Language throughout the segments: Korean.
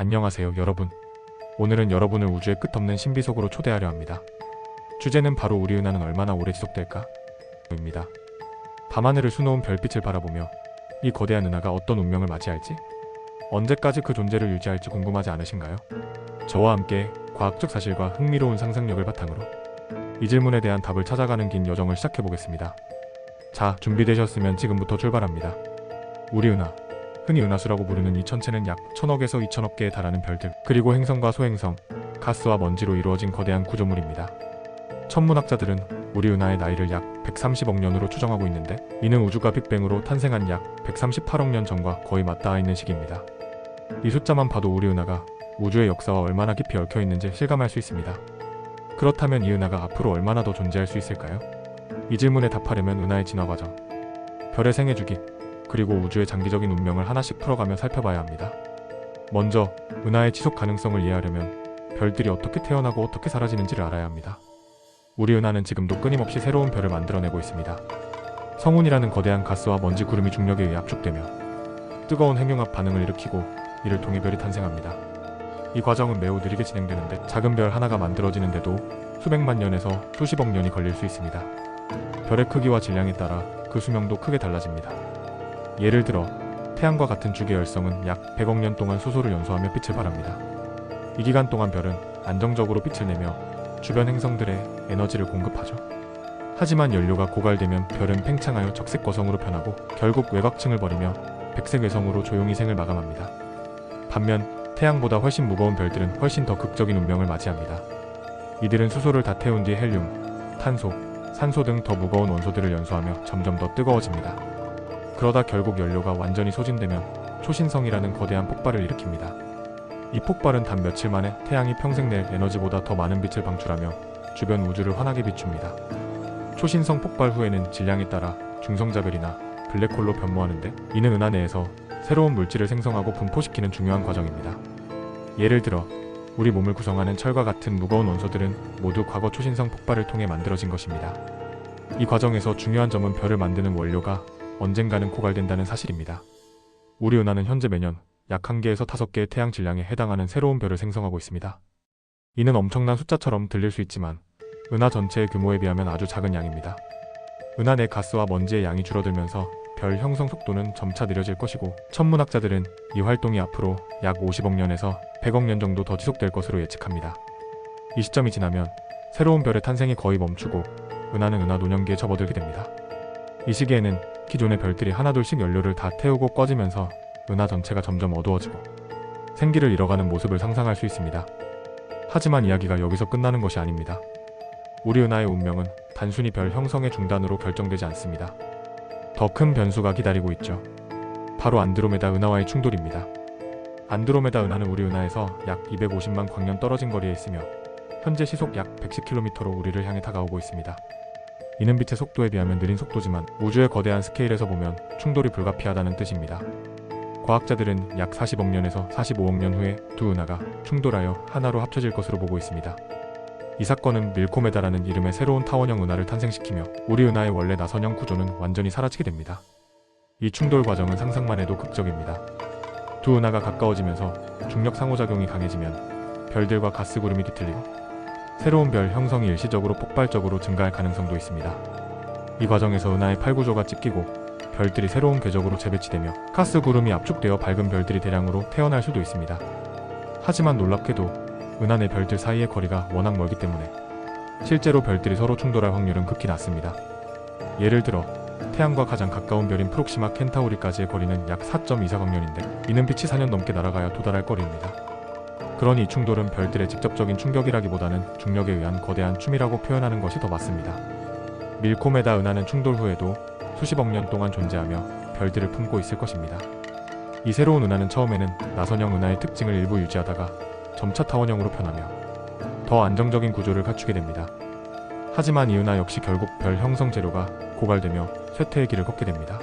안녕하세요, 여러분. 오늘은 여러분을 우주의 끝없는 신비 속으로 초대하려 합니다. 주제는 바로 우리 은하는 얼마나 오래 지속될까? 입니다. 밤하늘을 수놓은 별빛을 바라보며 이 거대한 은하가 어떤 운명을 맞이할지, 언제까지 그 존재를 유지할지 궁금하지 않으신가요? 저와 함께 과학적 사실과 흥미로운 상상력을 바탕으로 이 질문에 대한 답을 찾아가는 긴 여정을 시작해 보겠습니다. 자, 준비되셨으면 지금부터 출발합니다. 우리 은하, 흔히 은하수라고 부르는 이 천체는 약 천억에서 이천억 개에 달하는 별들, 그리고 행성과 소행성, 가스와 먼지로 이루어진 거대한 구조물입니다. 천문학자들은 우리 은하의 나이를 약 130억 년으로 추정하고 있는데 이는 우주가 빅뱅으로 탄생한 약 138억 년 전과 거의 맞닿아 있는 시기입니다. 이 숫자만 봐도 우리 은하가 우주의 역사와 얼마나 깊이 얽혀 있는지 실감할 수 있습니다. 그렇다면 이 은하가 앞으로 얼마나 더 존재할 수 있을까요? 이 질문에 답하려면 은하의 진화 과정, 별의 생애 주기, 그리고 우주의 장기적인 운명을 하나씩 풀어가며 살펴봐야 합니다. 먼저 은하의 지속 가능성을 이해하려면 별들이 어떻게 태어나고 어떻게 사라지는지를 알아야 합니다. 우리 은하는 지금도 끊임없이 새로운 별을 만들어내고 있습니다. 성운이라는 거대한 가스와 먼지 구름이 중력에 의해 압축되며 뜨거운 핵융합 반응을 일으키고 이를 통해 별이 탄생합니다. 이 과정은 매우 느리게 진행되는데 작은 별 하나가 만들어지는데도 수백만 년에서 수십억 년이 걸릴 수 있습니다. 별의 크기와 질량에 따라 그 수명도 크게 달라집니다. 예를 들어 태양과 같은 주계 열성은 약 100억 년 동안 수소를 연소하며 빛을 발합니다. 이 기간 동안 별은 안정적으로 빛을 내며 주변 행성들의 에너지를 공급하죠. 하지만 연료가 고갈되면 별은 팽창하여 적색 거성으로 변하고 결국 외곽층을 버리며 백색 외성으로 조용히 생을 마감합니다. 반면 태양보다 훨씬 무거운 별들은 훨씬 더 극적인 운명을 맞이합니다. 이들은 수소를 다 태운 뒤 헬륨, 탄소, 산소 등 더 무거운 원소들을 연소하며 점점 더 뜨거워집니다. 그러다 결국 연료가 완전히 소진되면 초신성이라는 거대한 폭발을 일으킵니다. 이 폭발은 단 며칠 만에 태양이 평생 낼 에너지보다 더 많은 빛을 방출하며 주변 우주를 환하게 비춥니다. 초신성 폭발 후에는 질량에 따라 중성자별이나 블랙홀로 변모하는데 이는 은하 내에서 새로운 물질을 생성하고 분포시키는 중요한 과정입니다. 예를 들어 우리 몸을 구성하는 철과 같은 무거운 원소들은 모두 과거 초신성 폭발을 통해 만들어진 것입니다. 이 과정에서 중요한 점은 별을 만드는 원료가 언젠가는 고갈된다는 사실입니다. 우리 은하는 현재 매년 약 1개에서 5개의 태양 질량에 해당하는 새로운 별을 생성하고 있습니다. 이는 엄청난 숫자처럼 들릴 수 있지만 은하 전체의 규모에 비하면 아주 작은 양입니다. 은하 내 가스와 먼지의 양이 줄어들면서 별 형성 속도는 점차 느려질 것이고 천문학자들은 이 활동이 앞으로 약 50억 년에서 100억 년 정도 더 지속될 것으로 예측합니다. 이 시점이 지나면 새로운 별의 탄생이 거의 멈추고 은하는 은하 노년기에 접어들게 됩니다. 이 시기에는 기존의 별들이 하나둘씩 연료를 다 태우고 꺼지면서 은하 전체가 점점 어두워지고 생기를 잃어가는 모습을 상상할 수 있습니다. 하지만 이야기가 여기서 끝나는 것이 아닙니다. 우리 은하의 운명은 단순히 별 형성의 중단으로 결정되지 않습니다. 더 큰 변수가 기다리고 있죠. 바로 안드로메다 은하와의 충돌입니다. 안드로메다 은하는 우리 은하에서 약 250만 광년 떨어진 거리에 있으며 현재 시속 약 110km로 우리를 향해 다가오고 있습니다. 이는 빛의 속도에 비하면 느린 속도지만 우주의 거대한 스케일에서 보면 충돌이 불가피하다는 뜻입니다. 과학자들은 약 40억 년에서 45억 년 후에 두 은하가 충돌하여 하나로 합쳐질 것으로 보고 있습니다. 이 사건은 밀코메다라는 이름의 새로운 타원형 은하를 탄생시키며 우리 은하의 원래 나선형 구조는 완전히 사라지게 됩니다. 이 충돌 과정은 상상만 해도 극적입니다. 두 은하가 가까워지면서 중력 상호작용이 강해지면 별들과 가스 구름이 뒤틀리고 새로운 별 형성이 일시적으로 폭발적으로 증가할 가능성도 있습니다. 이 과정에서 은하의 팔구조가 찢기고 별들이 새로운 궤적으로 재배치되며 가스 구름이 압축되어 밝은 별들이 대량으로 태어날 수도 있습니다. 하지만 놀랍게도 은하 내 별들 사이의 거리가 워낙 멀기 때문에 실제로 별들이 서로 충돌할 확률은 극히 낮습니다. 예를 들어 태양과 가장 가까운 별인 프록시마 켄타우리까지의 거리는 약 4.24광년인데 이는 빛이 4년 넘게 날아가야 도달할 거리입니다. 그러니 이 충돌은 별들의 직접적인 충격이라기보다는 중력에 의한 거대한 춤이라고 표현하는 것이 더 맞습니다. 밀코메다 은하는 충돌 후에도 수십억 년 동안 존재하며 별들을 품고 있을 것입니다. 이 새로운 은하는 처음에는 나선형 은하의 특징을 일부 유지하다가 점차 타원형으로 변하며 더 안정적인 구조를 갖추게 됩니다. 하지만 이 은하 역시 결국 별 형성 재료가 고갈되며 쇠퇴의 길을 걷게 됩니다.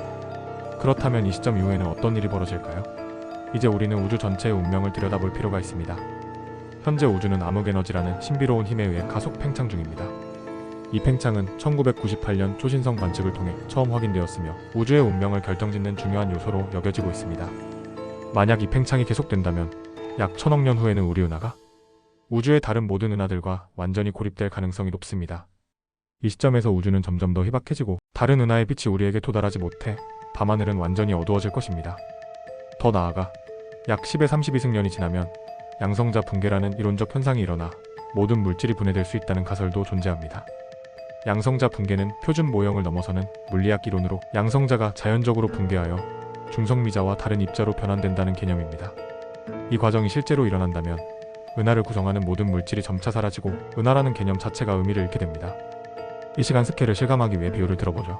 그렇다면 이 시점 이후에는 어떤 일이 벌어질까요? 이제 우리는 우주 전체의 운명을 들여다볼 필요가 있습니다. 현재 우주는 암흑에너지라는 신비로운 힘에 의해 가속 팽창 중입니다. 이 팽창은 1998년 초신성 관측을 통해 처음 확인되었으며 우주의 운명을 결정짓는 중요한 요소로 여겨지고 있습니다. 만약 이 팽창이 계속된다면 약 천억 년 후에는 우리 은하가 우주의 다른 모든 은하들과 완전히 고립될 가능성이 높습니다. 이 시점에서 우주는 점점 더 희박해지고 다른 은하의 빛이 우리에게 도달하지 못해 밤하늘은 완전히 어두워질 것입니다. 더 나아가 약 10의 32승년이 지나면 양성자 붕괴라는 이론적 현상이 일어나 모든 물질이 분해될 수 있다는 가설도 존재합니다. 양성자 붕괴는 표준 모형을 넘어서는 물리학 이론으로 양성자가 자연적으로 붕괴하여 중성미자와 다른 입자로 변환된다는 개념입니다. 이 과정이 실제로 일어난다면 은하를 구성하는 모든 물질이 점차 사라지고 은하라는 개념 자체가 의미를 잃게 됩니다. 이 시간 스케일을 실감하기 위해 비유를 들어보죠.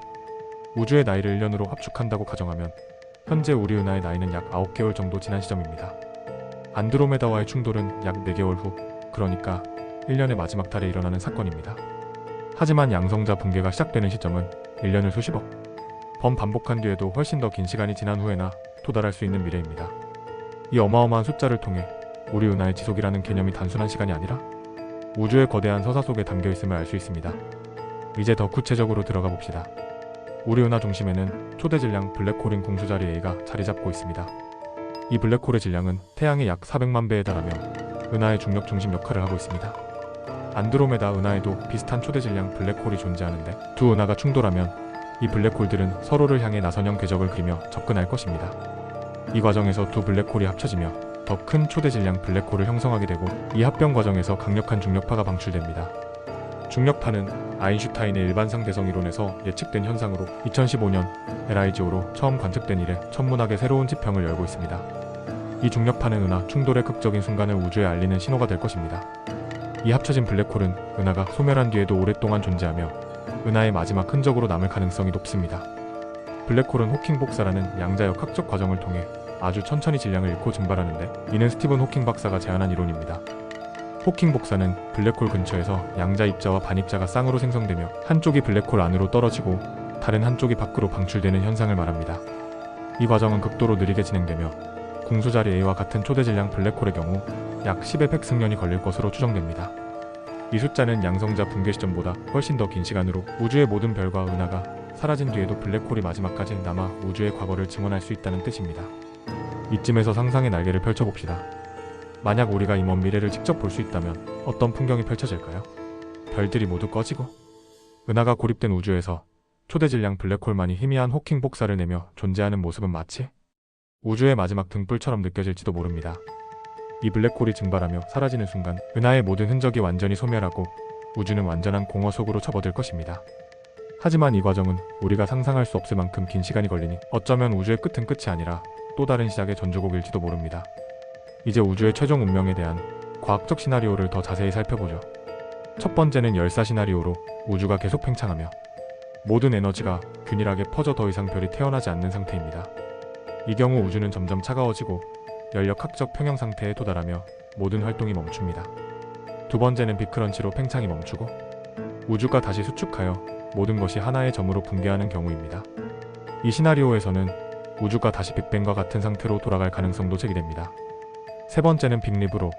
우주의 나이를 1년으로 합축한다고 가정하면 현재 우리 은하의 나이는 약 9개월 정도 지난 시점입니다. 안드로메다와의 충돌은 약 4개월 후, 그러니까 1년의 마지막 달에 일어나는 사건입니다. 하지만 양성자 붕괴가 시작되는 시점은 1년을 수십억 번 반복한 뒤에도 훨씬 더 긴 시간이 지난 후에나 도달할 수 있는 미래입니다. 이 어마어마한 숫자를 통해 우리 은하의 지속이라는 개념이 단순한 시간이 아니라 우주의 거대한 서사 속에 담겨 있음을 알 수 있습니다. 이제 더 구체적으로 들어가 봅시다. 우리 은하 중심에는 초대 질량 블랙홀인 공수자리 A가 자리 잡고 있습니다. 이 블랙홀의 질량은 태양의 약 400만 배에 달하며 은하의 중력 중심 역할을 하고 있습니다. 안드로메다 은하에도 비슷한 초대 질량 블랙홀이 존재하는데 두 은하가 충돌하면 이 블랙홀들은 서로를 향해 나선형 궤적을 그리며 접근할 것입니다. 이 과정에서 두 블랙홀이 합쳐지며 더 큰 초대 질량 블랙홀을 형성하게 되고 이 합병 과정에서 강력한 중력파가 방출됩니다. 중력파는 아인슈타인의 일반상 대성 이론에서 예측된 현상으로 2015년 LIGO로 처음 관측된 이래 천문학의 새로운 지평을 열고 있습니다. 이 중력파는 은하 충돌의 극적인 순간을 우주에 알리는 신호가 될 것입니다. 이 합쳐진 블랙홀은 은하가 소멸한 뒤에도 오랫동안 존재하며 은하의 마지막 흔적으로 남을 가능성이 높습니다. 블랙홀은 호킹 복사라는 양자역 학적 과정을 통해 아주 천천히 질량을 잃고 증발하는데 이는 스티븐 호킹 박사가 제안한 이론입니다. 호킹 복사는 블랙홀 근처에서 양자 입자와 반입자가 쌍으로 생성되며 한쪽이 블랙홀 안으로 떨어지고 다른 한쪽이 밖으로 방출되는 현상을 말합니다. 이 과정은 극도로 느리게 진행되며 공수자리 A와 같은 초대 질량 블랙홀의 경우 약 10의 100승년이 걸릴 것으로 추정됩니다. 이 숫자는 양성자 붕괴 시점보다 훨씬 더 긴 시간으로 우주의 모든 별과 은하가 사라진 뒤에도 블랙홀이 마지막까지 남아 우주의 과거를 증언할 수 있다는 뜻입니다. 이쯤에서 상상의 날개를 펼쳐봅시다. 만약 우리가 이 먼 미래를 직접 볼 수 있다면 어떤 풍경이 펼쳐질까요? 별들이 모두 꺼지고 은하가 고립된 우주에서 초대 질량 블랙홀만이 희미한 호킹 복사를 내며 존재하는 모습은 마치 우주의 마지막 등불처럼 느껴질지도 모릅니다. 이 블랙홀이 증발하며 사라지는 순간 은하의 모든 흔적이 완전히 소멸하고 우주는 완전한 공허 속으로 접어들 것입니다. 하지만 이 과정은 우리가 상상할 수 없을 만큼 긴 시간이 걸리니 어쩌면 우주의 끝은 끝이 아니라 또 다른 시작의 전주곡일지도 모릅니다. 이제 우주의 최종 운명에 대한 과학적 시나리오를 더 자세히 살펴보죠. 첫 번째는 열사 시나리오로 우주가 계속 팽창하며 모든 에너지가 균일하게 퍼져 더 이상 별이 태어나지 않는 상태입니다. 이 경우 우주는 점점 차가워지고 연력학적 평형 상태에 도달하며 모든 활동이 멈춥니다. 두 번째는 빅크런치로 팽창이 멈추고 우주가 다시 수축하여 모든 것이 하나의 점으로 붕괴하는 경우입니다. 이 시나리오에서는 우주가 다시 빅뱅과 같은 상태로 돌아갈 가능성도 제기됩니다. 세 번째는 빅립으로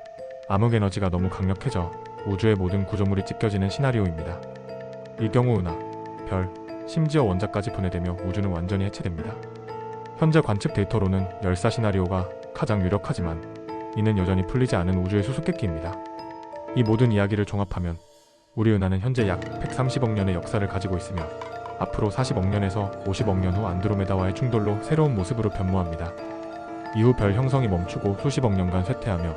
암흑 에너지가 너무 강력해져 우주의 모든 구조물이 찢겨지는 시나리오입니다. 이 경우 은하, 별, 심지어 원자까지 분해되며 우주는 완전히 해체됩니다. 현재 관측 데이터로는 열사 시나리오가 가장 유력하지만 이는 여전히 풀리지 않은 우주의 수수께끼입니다. 이 모든 이야기를 종합하면 우리 은하는 현재 약 130억 년의 역사를 가지고 있으며 앞으로 40억 년에서 50억 년 후 안드로메다와의 충돌로 새로운 모습으로 변모합니다. 이후 별 형성이 멈추고 수십억 년간 쇠퇴하며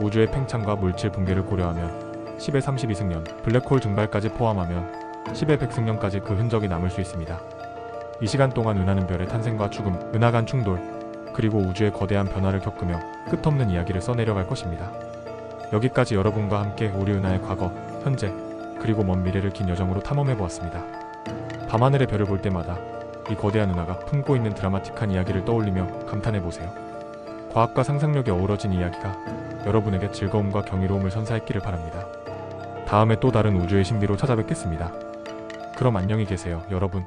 우주의 팽창과 물질 붕괴를 고려하면 10의 32승년, 블랙홀 증발까지 포함하면 10의 100승년까지 그 흔적이 남을 수 있습니다. 이 시간 동안 은하는 별의 탄생과 죽음, 은하 간 충돌, 그리고 우주의 거대한 변화를 겪으며 끝없는 이야기를 써내려갈 것입니다. 여기까지 여러분과 함께 우리 은하의 과거, 현재, 그리고 먼 미래를 긴 여정으로 탐험해 보았습니다. 밤하늘의 별을 볼 때마다 이 거대한 은하가 품고 있는 드라마틱한 이야기를 떠올리며 감탄해 보세요. 과학과 상상력이 어우러진 이야기가 여러분에게 즐거움과 경이로움을 선사했기를 바랍니다. 다음에 또 다른 우주의 신비로 찾아뵙겠습니다. 그럼 안녕히 계세요, 여러분.